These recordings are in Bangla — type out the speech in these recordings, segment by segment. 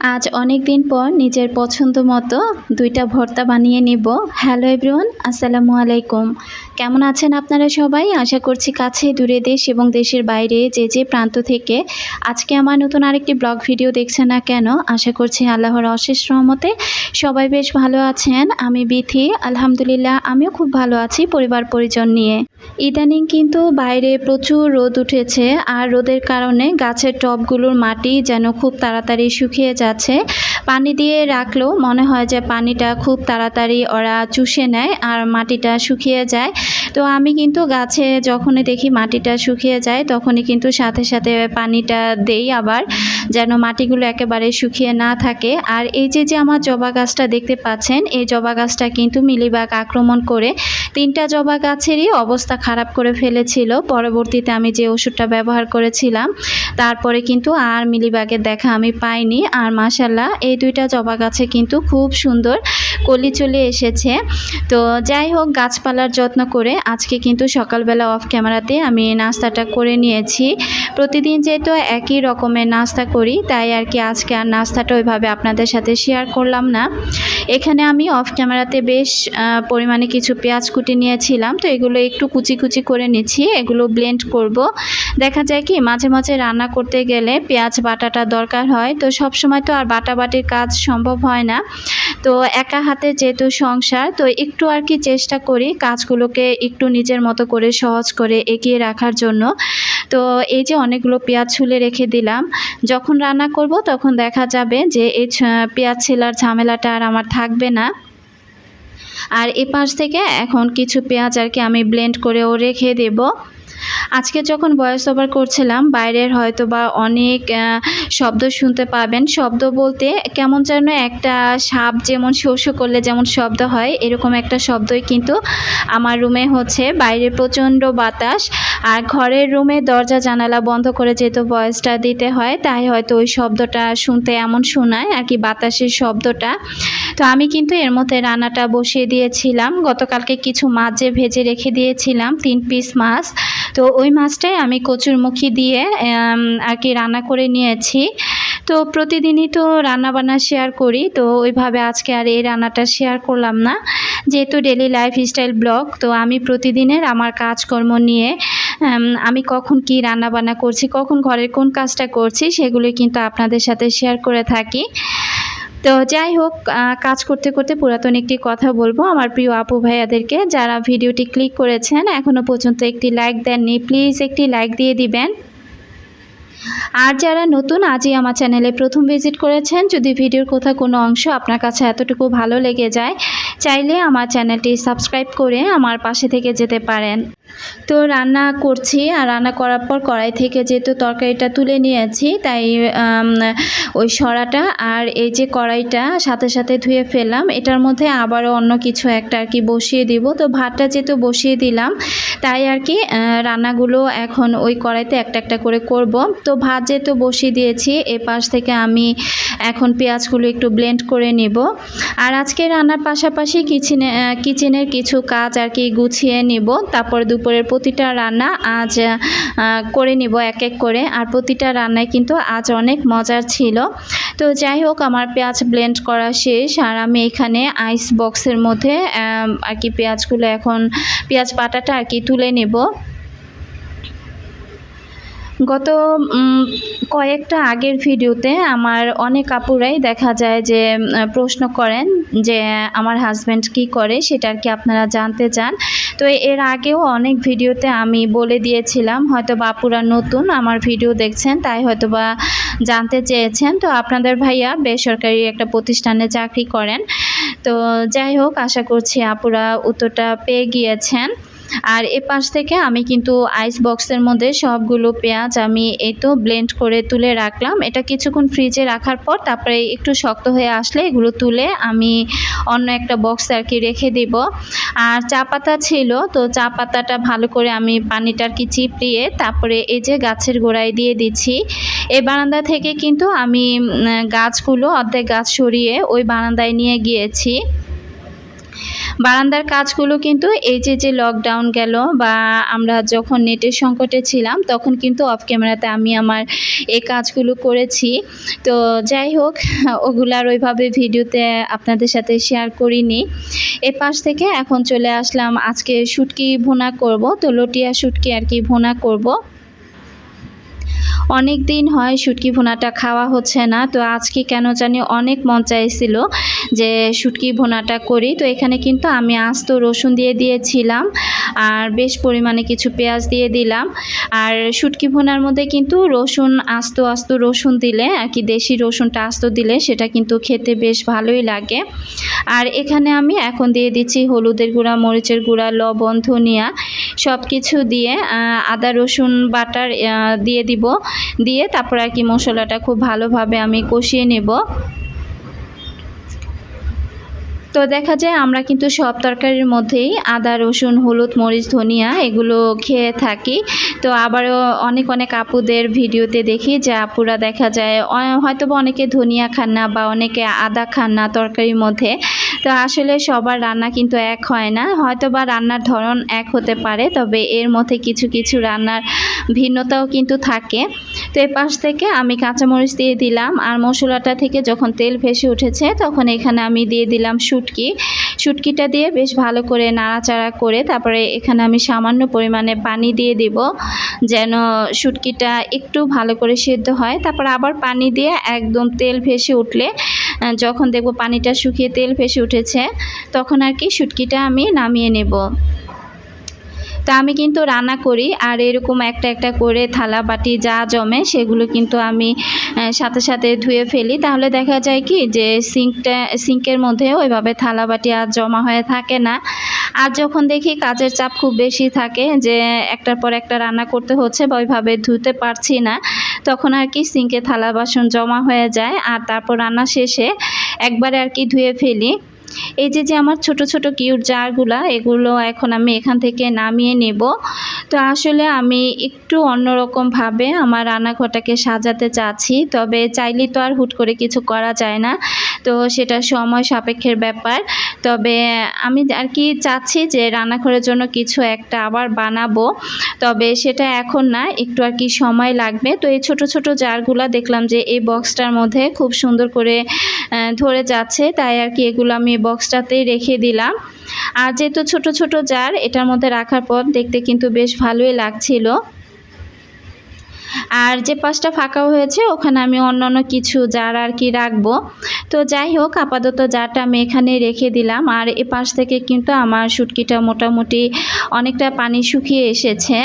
আজ অনেক দিন পর নিজের পছন্দ মতো দুইটা ভর্তা বানিয়ে নিব। হ্যালো এভরিওয়ান, আসসালামু আলাইকুম। কেমন আছেন আপনারা সবাই? আশা করছি কাছে, দূরে দেশ এবং দেশের বাইরে যে যে প্রান্ত থেকে আজকে আমার নতুন আরেকটি ব্লগ ভিডিও দেখছেন না কেন, আশা করছি আল্লাহর অশেষ রহমতে সবাই বেশ ভালো আছেন। আমি বিথি, আলহামদুলিল্লাহ আমিও খুব ভালো আছি পরিবার পরিজন নিয়ে। ইদানিং কিন্তু বাইরে প্রচুর রোদ উঠেছে আর রোদের কারণে গাছের টবগুলোর মাটি যেন খুব তাড়াতাড়ি শুকিয়ে যাচ্ছে। পানি দিয়ে রাখলেও মনে হয় যে পানিটা খুব তাড়াতাড়ি ওরা চুষে নেয় আর মাটিটা শুকিয়ে যায়। তো আমি কিন্তু গাছে যখনই দেখি মাটিটা শুকিয়ে যায়, তখনই কিন্তু সাথে সাথে পানিটা দেই আবার, যেন মাটিগুলো একেবারে শুকিয়ে না থাকে। আর এই যে যে আমার জবা গাছটা দেখতে পাচ্ছেন, এই জবা গাছটা কিন্তু মিলিবাগ আক্রমণ করে তিনটা জবা গাছেরই অবস্থা খারাপ করে ফেলেছিল। পরবর্তীতে আমি যে ওষুধটা ব্যবহার করেছিলাম, তারপরে কিন্তু আর মিলিবাগের দেখা আমি পাইনি। আর মাসাল্লাহ এই দুইটা জবা গাছে কিন্তু খুব সুন্দর কলি চলে এসেছে। তো যাই হোক, গাছপালার যত্ন করে আজকে কিন্তু সকালবেলা অফ ক্যামেরাতে আমি নাস্তাটা করে নিয়েছি। প্রতিদিন যেহেতু একই রকমের নাস্তা করি, তাই আর কি আজকে আর নাস্তাটা ওইভাবে আপনাদের সাথে শেয়ার করলাম না। এখানে আমি অফ ক্যামেরাতে বেশ পরিমাণে কিছু পেঁয়াজ কুটি নিয়েছিলাম, তো এগুলো একটু কুচি কুচি করে নিচ্ছি, এগুলো ব্লেন্ড করব। দেখা যায় কি, মাঝে মাঝে রান্না করতে গেলে পেঁয়াজ বাটাটা দরকার হয়, তো সব সময় তো আর বাটাবাটির কাজ সম্ভব হয় না। তো একা হাতে যেহেতু সংসার, তো একটু আর কি চেষ্টা করি কাজগুলোকে একটু নিজের মতো করে সহজ করে এগিয়ে রাখার জন্য। তো এই যে অনেকগুলো পেঁয়াজ ছুলে রেখে দিলাম। যখন রান্না করব তখন দেখা যাবে যে এই পেঁয়াজ ছেলার ঝামেলাটা আর আমার থাকবে না। আর এ পাশ থেকে এখন কিছু পেঁয়াজ আর কি আমি ব্লেন্ড করেও রেখে দেব। আজকে যখন ভয়েস ওভার করছিলাম, বাইরের হয়তো বা অনেক শব্দ শুনতে পাবেন। শব্দ বলতে কেমন যেন একটা সাপ যেমন শো শো করলে যেমন শব্দ হয়, এরকম একটা শব্দই কিন্তু আমার রুমে হচ্ছে। বাইরে প্রচণ্ড বাতাস, আর ঘরের রুমে দরজা, জানালা বন্ধ করে যেহেতু ভয়েসটা দিতে হয়, তাই হয়তো ওই শব্দটা শুনতে এমন শোনায়, আর কি বাতাসের শব্দটা। তো আমি কিন্তু এর মধ্যে রান্নাটা বসিয়ে দিয়েছিলাম। গতকালকে কিছু মাছ ভেজে রেখে দিয়েছিলাম, তিন পিস মাছ। তো ওই মাছটাই আমি কচুরমুখী দিয়ে আর কি রান্না করে নিয়েছি। তো প্রতিদিনই তো রান্না বান্না শেয়ার করি, তো ওইভাবে আজকে আর এই রান্নাটা শেয়ার করলাম না। যেহেতু ডেলি লাইফ স্টাইল ব্লগ তো আমি প্রতিদিনের আমার কাজকর্ম নিয়ে আমি কখন কি রান্না বান্না করছি, কখন ঘরের কোন কাজটা করছি, সেগুলোই কিন্তু আপনাদের সাথে শেয়ার করে থাকি। তো যাই হোক কাজ করতে করতে পুরাতন একটি কথা বলব। আমার প্রিয় আপু ভাইয়াদেরকে, যারা ভিডিওটি ক্লিক করেছেন এখনও পর্যন্ত একটি লাইক দেননি প্লিজ একটি লাইক দিয়ে দিবেন। আর যারা নতুন, আজই আমার চ্যানেলে প্রথম ভিজিট করেছেন, যদি ভিডিওর কোথাও কোনো অংশ আপনার কাছে এতটুকু ভালো লেগে যায়, চাইলে আমার চ্যানেলটি সাবস্ক্রাইব করে আমার পাশে থেকে যেতে পারেন। তো রান্না করছি, আর রান্না করার পর কড়াই থেকে যেহেতু তরকারিটা তুলে নিয়েছি, তাই ওই সরাটা আর এই যে কড়াইটা সাথে সাথে ধুয়ে ফেললাম। এটার মধ্যে আবারও অন্য কিছু একটা আর কি বসিয়ে দিব। তো ভাতটা যেহেতু বসিয়ে দিলাম, তাই আর কি রান্নাগুলো এখন ওই কড়াইতে একটা একটা করে করব। তো ভাত যেহেতু বসিয়ে দিয়েছি, এ পাশ থেকে আমি এখন পেঁয়াজগুলো একটু ব্লেন্ড করে নেব। আর আজকে রান্নার পাশাপাশি কিচেনে কিচেনের কিছু কাজ আর কি গুছিয়ে নেব। তারপর দুপুরের প্রতিটা রান্না আজ করে নিব এক এক করে। আর প্রতিটা রান্নায় কিন্তু আজ অনেক মজার ছিল। তো যাই হোক, আমার পেঁয়াজ ব্লেন্ড করা শেষ। আর আমি এখানে আইস বক্সের মধ্যে আর কি পেঁয়াজগুলো এখন, পেঁয়াজ বাটাটা আর কি তুলে নেব। গত কয়েকটা আগের ভিডিওতে আমার অনেক আপুরাই দেখা যায় যে প্রশ্ন করেন যে, আমার হাজব্যান্ড কি করে সেটা আর কি আপনারা জানতে চান। তো এর আগেও অনেক ভিডিওতে আমি বলে দিয়েছিলাম, হয়তো বা আপুরা নতুন আমার ভিডিও দেখছেন, তাই হয়তো বা জানতে চেয়েছেন। তো আপনাদের ভাইয়া বেসরকারি একটা প্রতিষ্ঠানে চাকরি করেন। তো যাই হোক, আশা করছি আপুরা উত্তরটা পেয়ে গিয়েছেন। আর এ পাশ থেকে আমি কিন্তু আইস বক্সের মধ্যে সবগুলো পেঁয়াজ আমি এই তো ব্লেন্ড করে তুলে রাখলাম। এটা কিছুক্ষণ ফ্রিজে রাখার পর তারপরে একটু শক্ত হয়ে আসলে এগুলো তুলে আমি অন্য একটা বক্স আর কি রেখে দিব। আর চা পাতা ছিল, তো চা পাতাটা ভালো করে আমি পানিটা আর কি চিপড়িয়ে তারপরে এই যে গাছের গোড়ায় দিয়ে দিচ্ছি। এই বারান্দা থেকে কিন্তু আমি গাছগুলো, অর্ধেক গাছ সরিয়ে ওই বারান্দায় নিয়ে গিয়েছি। বারান্দার কাজগুলো কিন্তু এই যে যে লকডাউন গেল বা আমরা যখন নেটের সংকটে ছিলাম, তখন কিন্তু অফ ক্যামেরাতে আমি আমার এই কাজগুলো করেছি। তো যাই হোক ওগুলার ওইভাবে ভিডিওতে আপনাদের সাথে শেয়ার করিনি। এ পাশ থেকে এখন চলে আসলাম, আজকে শুটকি ভোনা করব। তো লটিয়া শুটকি আর কি ভোনা করব। অনেক দিন হয় শুটকি ভুনাটা খাওয়া হচ্ছে না, তো আজকে কেন জানি অনেক মন চাইছিল যে শুটকি ভুনাটা করি, তো এখানে কিন্তু আমি আস্ত রসুন দিয়ে দিয়েছিলাম আর বেশ পরিমাণে কিছু পেঁয়াজ দিয়ে দিলাম। আর শুটকি ভুনার মধ্যে কিন্তু রসুন, আস্ত আস্ত রসুন দিলে, আর কি দেশি রসুনটা আস্ত দিলে সেটা কিন্তু খেতে বেশ ভালোই লাগে। আর এখানে আমি এখন দিয়ে দিচ্ছি হলুদের গুঁড়া, মরিচের গুঁড়া, লবণ, ধনিয়া সব কিছু দিয়ে আদা রসুন বাটার দিয়ে দিব। দিয়ে তারপর আর কি মশলাটা খুব ভালোভাবে আমি কষিয়ে নেব। তো দেখা যায় আমরা কিন্তু সব তরকারির মধ্যেই আদা, রসুন, হলুদ, মরিচ, ধনিয়া এগুলো খেয়ে থাকি। তো আবারও অনেক অনেক আপুদের ভিডিওতে দেখি যে আপুরা দেখা যায় হয়তো অনেকে ধনিয়া খান না বা অনেকে আদা খান না তরকারির মধ্যে। তো আসলে সবার রান্না কিন্তু এক হয় না। হয়তো বা রান্নার ধরন এক হতে পারে, তবে এর মধ্যে কিছু কিছু রান্নার ভিন্নতাও কিন্তু থাকে। তো এ পাশ থেকে আমি কাঁচামরিচ দিয়ে দিলাম, আর মশলাটা থেকে যখন তেল ভেসে উঠেছে, তখন এখানে আমি দিয়ে দিলাম শুটকি। শুটকিটা দিয়ে বেশ ভালো করে নাড়াচাড়া করে, তারপরে এখানে আমি সামান্য পরিমাণে পানি দিয়ে দিব, যেন শুটকিটা একটু ভালো করে সেদ্ধ হয়। তারপর আবার পানি দিয়ে একদম তেল ভেসে উঠলে যখন দেখব পানিটা শুকিয়ে তেল ভেসে উঠেছে, তখন আর কি শুটকিটা আমি নামিয়ে নেব। তা আমি কিন্তু রান্না করি, আর এরকম একটা একটা করে থালা, বাটি যা জমে সেগুলো কিন্তু আমি সাথে সাথে ধুয়ে ফেলি। তাহলে দেখা যায় কি যে সিঙ্কটা, সিঙ্কের মধ্যে ওইভাবে থালা, বাটি আর জমা হয়ে থাকে না। আর যখন দেখি কাজের চাপ খুব বেশি থাকে যে একটার পর একটা রান্না করতে হচ্ছে বা ওইভাবে ধুতে পারছি না, তখন আর কি সিঙ্কে থালা, বাসন জমা হয়ে যায়। আর তারপর রান্না শেষে একবারে আর কি ধুয়ে ফেলি। এই যে যে আমার ছোট ছোট, কিউট জারগুলা, এগুলো এখন আমি এখান থেকে নামিয়ে নেব। তো আসলে আমি একটু অন্যরকমভাবে আমার রান্নাঘরটাকে সাজাতে চাচ্ছি, তবে চাইলে তো আর হুট করে কিছু করা যায় না। তো সেটা সময় সাপেক্ষের ব্যাপার। তবে আমি আর কি চাচ্ছি যে রান্নাঘরের জন্য কিছু একটা আবার বানাবো। তবে সেটা এখন না, একটু আর কি সময় লাগবে। তো এই ছোট ছোট জারগুলো দেখলাম যে এই বক্সটার মধ্যে খুব সুন্দর করে ধরে যাচ্ছে। তাই আর কি এগুলো আমি বক্সটাতেই রেখে দিলাম। আর যেহেতু ছোট ছোট জার, এটার মধ্যে রাখার পর দেখতে কিন্তু বেশ ভালোই লাগছিল। আর যে পাশটা ফাঁকা হয়েছে, ওখানে আমি অন্যান্য কিছু জার আর কি রাখব। তো যাই হোক, আপাতত জারটা আমি এখানে রেখে দিলাম। আর এ পাশ থেকে কিন্তু আমার শুটকিটা মোটামুটি অনেকটা পানি শুকিয়ে এসেছে।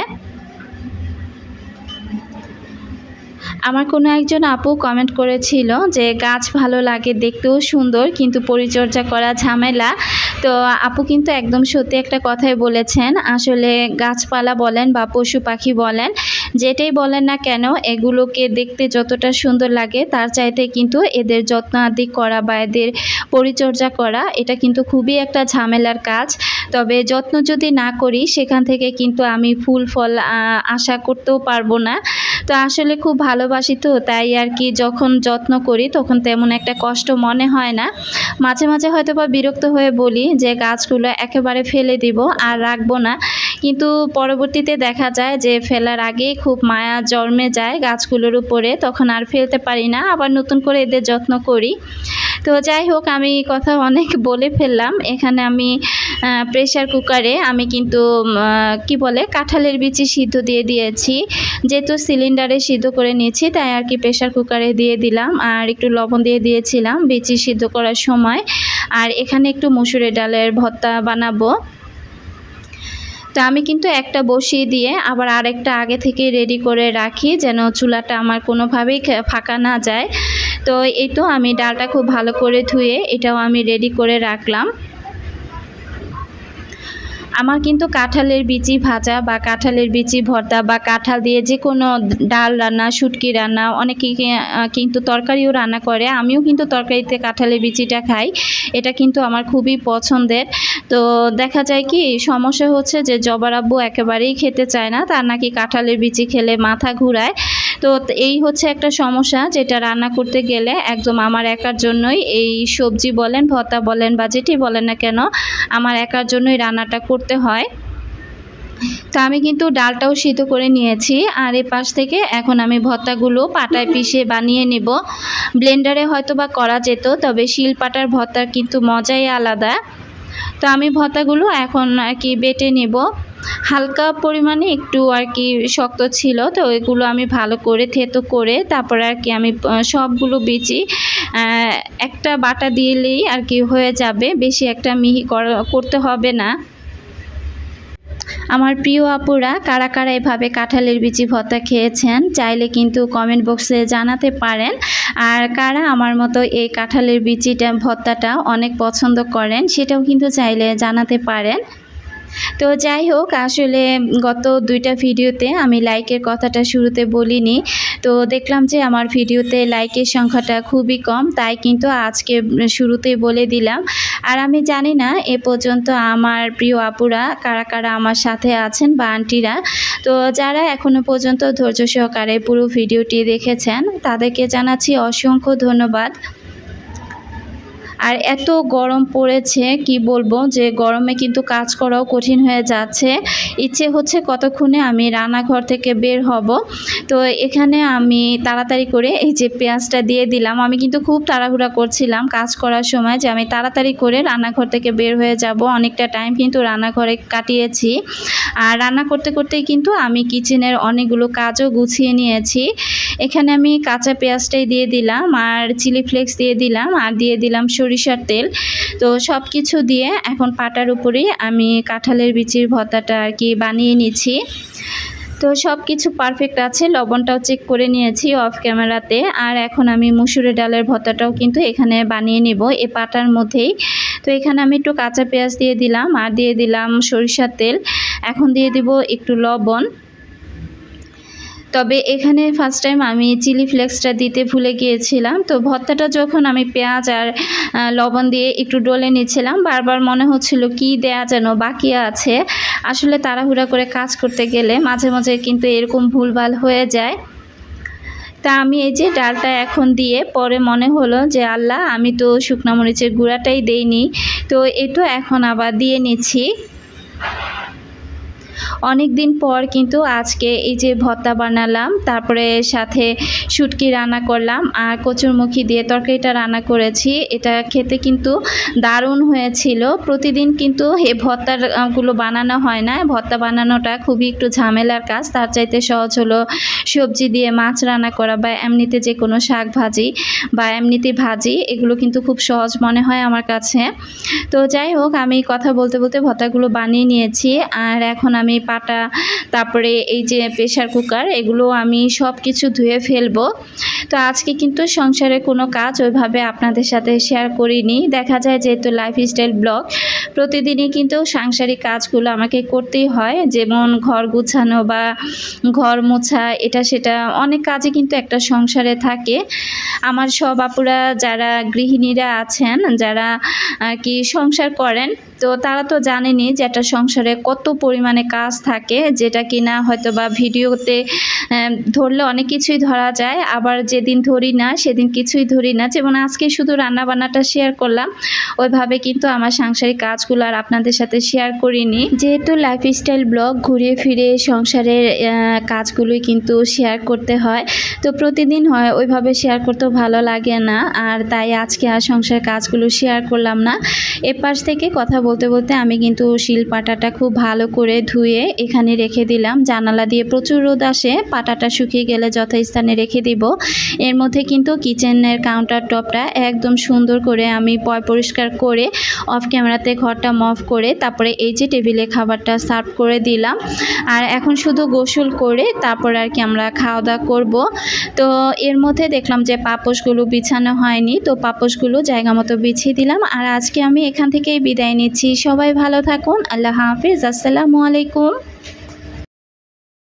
আমার কোনো একজন আপু কমেন্ট করেছিল যে, গাছ ভালো লাগে দেখতেও সুন্দর, কিন্তু পরিচর্যা করা ঝামেলা। তো আপু কিন্তু একদম সত্যি একটা কথাই বলেছেন। আসলে গাছপালা বলেন বা পশু পাখি বলেন যেটাই বলেন না কেন, এগুলোকে দেখতে যতটা সুন্দর লাগে, তার চাইতে কিন্তু এদের যত্ন আদি করা বা এদের পরিচর্যা করা, এটা কিন্তু খুবই একটা ঝামেলার কাজ। তবে যত্ন যদি না করি, সেখান থেকে কিন্তু আমি ফুল, ফল আশা করতেও পারব না। তো আসলে খুব ভালোবাসি তো, তাই আর কি যখন যত্ন করি, তখন তেমন একটা কষ্ট মনে হয় না। মাঝে মাঝে হয়তো বা বিরক্ত হয়ে বলি যে, গাছগুলো একেবারে ফেলে দিব, আর রাখব না। কিন্তু পরবর্তীতে দেখা যায় যে ফেলার আগেই খুব মায়া জন্মে যায় গাছগুলোর উপরে, তখন আর ফেলতে পারি না। আবার নতুন করে এদের যত্ন করি। তো যাই হোক, আমি কথা অনেক বলে ফেললাম। এখানে আমি প্রেশার কুকারে আমি কিন্তু কি বলে, কাঁঠালের বিচি সিদ্ধ দিয়ে দিয়েছি। যেহেতু সিলিন্ডারে সিদ্ধ করে নিয়েছি, তাই আর কি প্রেশার কুকারে দিয়ে দিলাম। আর একটু লবণ দিয়ে দিয়েছিলাম বিচি সিদ্ধ করার সময়। আর এখানে একটু মুসুরের ডালের ভর্তা বানাবো। তো আমি কিন্তু একটা বসিয়ে দিয়ে আবার আরেকটা আগে থেকে রেডি করে রাখি যেন চুলাটা আমার কোনোভাবেই ফাঁকা না যায়। তো এই তো আমি ডালটা খুব ভালো করে ধুয়ে এটাও আমি রেডি করে রাখলাম। আমার কিন্তু কাঁঠালের বিচি ভাজা বা কাঁঠালের বিচি ভর্তা বা কাঁঠাল দিয়ে যে কোনো ডাল রান্না, শুটকি রান্না, অনেকে কিন্তু তরকারিও রান্না করে। আমিও কিন্তু তরকারিতে কাঁঠালের বিচিটা খাই। এটা কিন্তু আমার খুবই পছন্দের। তো দেখা যায় কি, সমস্যা হচ্ছে যে জবার আব্বু একেবারেই খেতে চায় না। তার নাকি কাঁঠালের বিচি খেলে মাথা ঘুরায়। তো এই হচ্ছে একটা সমস্যা যেটা রান্না করতে গেলে একদম আমার একার জন্যই। এই সবজি বলেন, ভর্তা বলেন বা যেটি বলেন না কেন, আমার একার জন্যই রান্নাটা করতে হয়। তো আমি কিন্তু ডালটাও সিদ্ধ করে নিয়েছি আর এ পাশ থেকে এখন আমি ভর্তাগুলো পাটায় পিষে বানিয়ে নেব। ব্লেন্ডারে হয়তো বা করা যেত, তবে শিল পাটার ভর্তার কিন্তু মজাই আলাদা। তো আমি ভর্তাগুলো এখন আর কি বেটে নেব। হালকা পরিমাণে একটু আর কি শক্ত ছিল, তো এগুলো আমি ভালো করে থেতো করে তারপরে আর কি আমি সবগুলো বিচি। একটা বাটা দিলেই আর কি হয়ে যাবে, বেশি একটা মিহি করা- করতে হবে না। আমার প্রিয় আপুরা, কারা কারা এভাবে কাঁঠালের বিচি ভত্তা খেয়েছেন চাইলে কিন্তু কমেন্ট বক্সে জানাতে পারেন। আর কারা আমার মতো এই কাঁঠালের বিচিটা ভত্তাটা অনেক পছন্দ করেন, সেটাও কিন্তু চাইলে জানাতে পারেন। তো যাই হোক, আসলে গত দুইটা ভিডিওতে আমি লাইকের কথাটা শুরুতে বলিনি। তো দেখলাম যে আমার ভিডিওতে লাইকের সংখ্যাটা খুবই কম, তাই কিন্তু আজকে শুরুতেই বলে দিলাম। আর আমি জানি না, এ পর্যন্ত আমার প্রিয় আপুরা কারা কারা আমার সাথে আছেন বা আন্টিরা। তো যারা এখনও পর্যন্ত ধৈর্য সহকারে পুরো ভিডিওটি দেখেছেন, তাদেরকে জানাচ্ছি অসংখ্য ধন্যবাদ। আর এত গরম পড়েছে, কি বলব? যে গরমে কিন্তু কাজ করাও কঠিন হয়ে যাচ্ছে। ইচ্ছে হচ্ছে কতক্ষণে আমি রান্নাঘর থেকে বের হব। তো এখানে আমি তাড়াতাড়ি করে এই যে পেঁয়াজটা দিয়ে দিলাম। আমি কিন্তু খুব তাড়াহুড়া করছিলাম কাজ করার সময় যে আমি তাড়াতাড়ি করে রান্নাঘর থেকে বের হয়ে যাব। অনেকটা টাইম কিন্তু রান্নাঘরে কাটিয়েছি। আর রান্না করতে করতেই কিন্তু আমি কিচেনের অনেকগুলো কাজও গুছিয়ে নিয়েছি। এখানে আমি কাঁচা পেঁয়াজটাই দিয়ে দিলাম আর চিলি ফ্লেক্স দিয়ে দিলাম। আর দিয়ে দিলাম সরিষার তেল। তো সব কিছু দিয়ে এখন পাটার উপরেই আমি কাঁঠালের বিচির ভর্তাটা আর কি বানিয়ে নিচ্ছি। তো সব কিছু পারফেক্ট আছে, লবণটাও চেক করে নিয়েছি অফ ক্যামেরাতে আর এখন আমি মুসুরি ডালের ভর্তাটাও কিন্তু এখানে বানিয়ে নিব, এ পাটার মধ্যেই। তো এখানে আমি একটু কাঁচা পেঁয়াজ দিয়ে দিলাম, আর দিয়ে দিলাম সরিষার তেল। এখন দিয়ে দিব একটু লবণ। তবে এখানে ফার্স্ট টাইম আমি চিলি ফ্লেক্সটা দিতে ভুলে গিয়েছিলাম। তো ভর্তাটা যখন আমি পেঁয়াজ আর লবণ দিয়ে একটু ডলে নিয়েছিলাম, বারবার মনে হচ্ছিল কি দেয়া যেন বাকি আছে। আসলে তাড়াহুড়া করে কাজ করতে গেলে মাঝে মাঝে কিন্তু এরকম ভুলভাল হয়ে যায়। তা আমি এই যে ডালটা এখন দিয়ে পরে মনে হলো যে, আল্লাহ, আমি তো শুকনো মরিচের গুঁড়াটাই দেইনি। তো এটা এখন আবার দিয়ে নিচ্ছি। অনেক দিন পর কিন্তু আজকে এই যে ভর্তা বানালাম, তারপরে সাথে শুটকি রান্না করলাম আর কচুরমুখী দিয়ে তরকারিটা রান্না করেছি। এটা খেতে কিন্তু দারুণ হয়েছিল। প্রতিদিন কিন্তু এই ভর্তারগুলো বানানো হয় না। ভর্তা বানানোটা খুবই একটু ঝামেলার কাজ। তার চাইতে সহজ হলো সবজি দিয়ে মাছ রান্না করা বা এমনিতে যে কোনো শাক ভাজি বা এমনিতে ভাজি, এগুলো কিন্তু খুব সহজ মনে হয় আমার কাছে। তো যাই হোক, আমি কথা বলতে বলতে ভর্তাগুলো বানিয়ে নিয়েছি। আর এখন আমি পাটা তারপরে এই যে প্রেশার কুকার এগুলো আমি সব কিছু ধুয়ে ফেলব। তো আজকে কিন্তু সংসারে কোনো কাজ ওইভাবে আপনাদের সাথে শেয়ার করিনি। দেখা যায় যেহেতু লাইফস্টাইল ব্লগ প্রতিদিনই কিন্তু সাংসারিক কাজগুলো আমাকে করতেই হয়। যেমন ঘর গুছানো বা ঘর মোছা, এটা সেটা অনেক কাজে কিন্তু একটা সংসারে থাকে। আমার সব আপুরা যারা গৃহিণীরা আছেন, যারা আর কি সংসার করেন, তো তারা তো জানেনি যে একটা সংসারে কত পরিমাণে কাজ থাকে, যেটা কিনা হয়তো বা ভিডিওতে ধরলে অনেক কিছুই ধরা যায়। আবার যেদিন ধরি না, সেদিন কিছুই ধরি না। যেমন আজকে শুধু রান্না বান্নাটা শেয়ার করলাম, ওইভাবে কিন্তু আমার সাংসারিক কাজগুলো আর আপনাদের সাথে শেয়ার করিনি। যেহেতু লাইফস্টাইল ব্লগ ঘুরিয়ে ফিরে সংসারের কাজগুলোই কিন্তু শেয়ার করতে হয়। তো প্রতিদিন হয়, ওইভাবে শেয়ার করতেও ভালো লাগে না। আর তাই আজকে আর সংসার কাজগুলো শেয়ার করলাম না। এপাশ থেকে কথা বলতে বলতে আমি কিন্তু শিলপাটাটা খুব ভালো করে ধুয়ে এখানে রেখে দিলাম। জানালা দিয়ে প্রচুর রোদ আসে, পাটাটা শুকিয়ে গেলে যথাস্থানে রেখে দিব। এর মধ্যে কিন্তু কিচেনের কাউন্টার টপটা একদম সুন্দর করে আমি পয় পরিষ্কার করে অফ ক্যামেরাতে ঘরটা মফ করে তারপরে এই যে টেবিলে খাবারটা সার্ভ করে দিলাম। আর এখন শুধু গোসল করে তারপর আর কি আমরা খাওয়া দাওয়া করব। তো এর মধ্যে দেখলাম যে পাপোশগুলো বিছানো হয়নি, তো পাপোশগুলো জায়গা মতো বিছিয়ে দিলাম। আর আজকে আমি এখান থেকেই বিদায় নিচ্ছি। সবাই ভালো থাকুন। আল্লাহ হাফিজ। আসসালামু আলাইকুম।